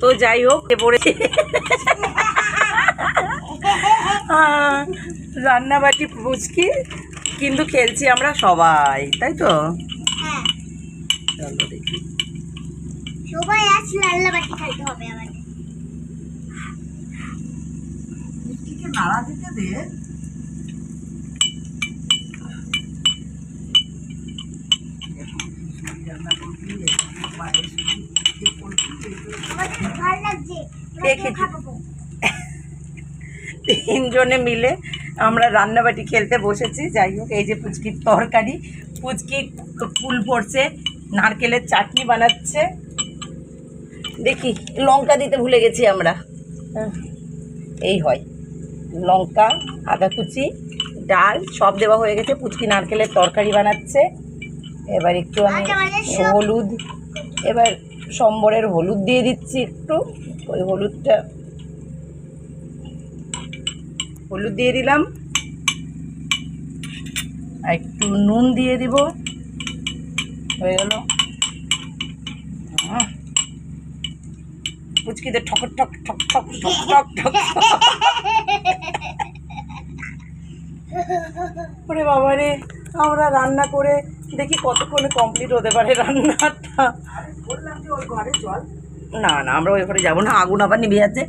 তো যাই হোক এ পড়েছে রান্নাবাটি পুচকি কিন্তু খেলছি আমরা সবাই তাই তো? হ্যাঁ। চলো দেখি। সবাই আজ লাল্লা বাটি খেলতে হবে আমাদের। নাড়া দিতে দে আমাদের ভালো লাগছে কে? তিনজনে মিলে আমরা রান্নাবাটি খেলতে বসেছি যাই হোক এই যে পুচকির তরকারি পুচকি ফুল পড়ছে নারকেলের চাটনি বানাচ্ছে। দেখি লঙ্কা দিতে ভুলে গেছি আমরা। এই হয় লঙ্কা আদা কুচি ডাল সব দেওয়া হয়ে গেছে পুচকি নারকেলের তরকারি বানাচ্ছে। এবার একটু আমি আচ্ছা, হলুদ এবার সম্বরের হলুদ দিয়ে দিচ্ছি একটু। ওই হলুদটা। হলুদ দিয়ে দিলাম। আর একটু নুন দিয়ে দিব। হয়ে গেল। পুচকিতে ঠক ঠক ঠক ঠক ঠক ঠক ঠক। ওরে বাবা রে, আমরা রান্না করে দেখি কতক্ষণে কমপ্লিট হতে পারে রান্নাটা। বললাম যে ওর ঘরে চল না না আমরা ওই ঘরে যাব না আগুন আবার নিভে যাচ্ছে।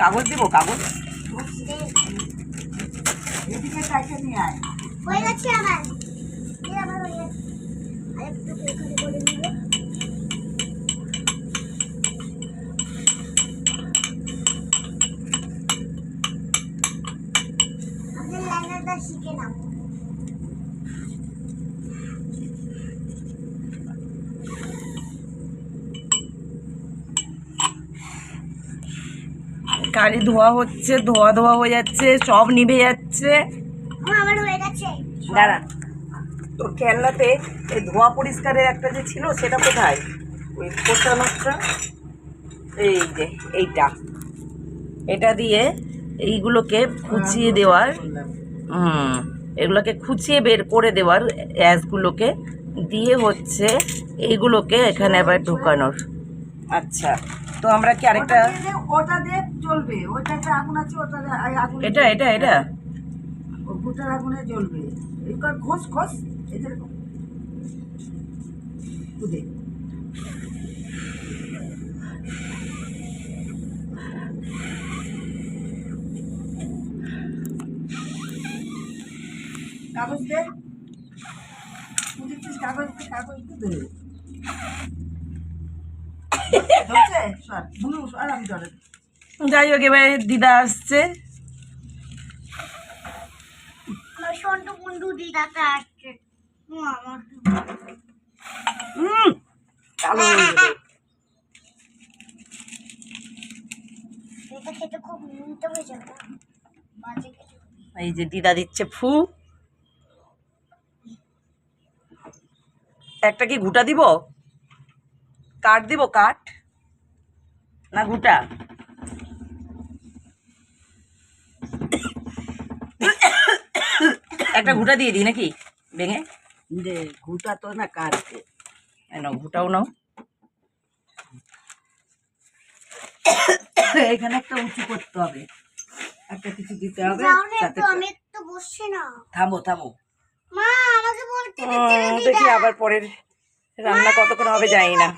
কাগজ দেবো কাগজ? এদিকে চাইতে নিয়ে আয় হয়ে গেছে আমার এই আমার হয়ে গেছে আরেকটু এখানে করে নিব আমাদের রান্নাটা শিখে নাও গাড়ি ধোয়া হচ্ছে ধোয়া ধোয়া হয়ে যাচ্ছে সব নিভে যাচ্ছে। আমার আমার দাঁড়া তোর খেলনাতে এই ধোয়া পরিষ্কারের একটা যে ছিল সেটা কোথায়? ওই কোচানোটা এই যে এইটা। এটা দিয়ে এইগুলোকে খুঁচিয়ে দেওয়ার হুম এগুলোকে খুঁচিয়ে বের করে দেওয়ার অ্যাসগুলোকে দিয়ে হচ্ছে এইগুলোকে এখানে আবার ঢোকানোর। আচ্ছা। তো আমরা কি আরেকটা ওটা দিয়ে চলবে ওইটাতে আগুন আছে ওটা আগুন এটা এটা এটা। ভুটার আগুনে জ্বলবে। এই কর ঘষ ঘষ? এই যে কাগজ দে। বুঝেছিস কাগজ কাগজ দে। যাই হোক এবার দিদা আসছে। এই যে দিদা দিচ্ছে ফু। একটা কি ঘুটা দিব? কাঠ দিব কাঠ না ঘুটা একটা ঘুটা দিয়ে দিই নাকি? ভেঙে? দে ঘুটা তো না কাটতে নাও ঘুটাও নাও। এখানে একটা উঁচু করতে হবে। একটা কিছু দিতে হবে আমি বসছি না থামো থামো। মা আমাকে বলতে দেখি আবার পরের রান্না কতক্ষণ হবে জানি না।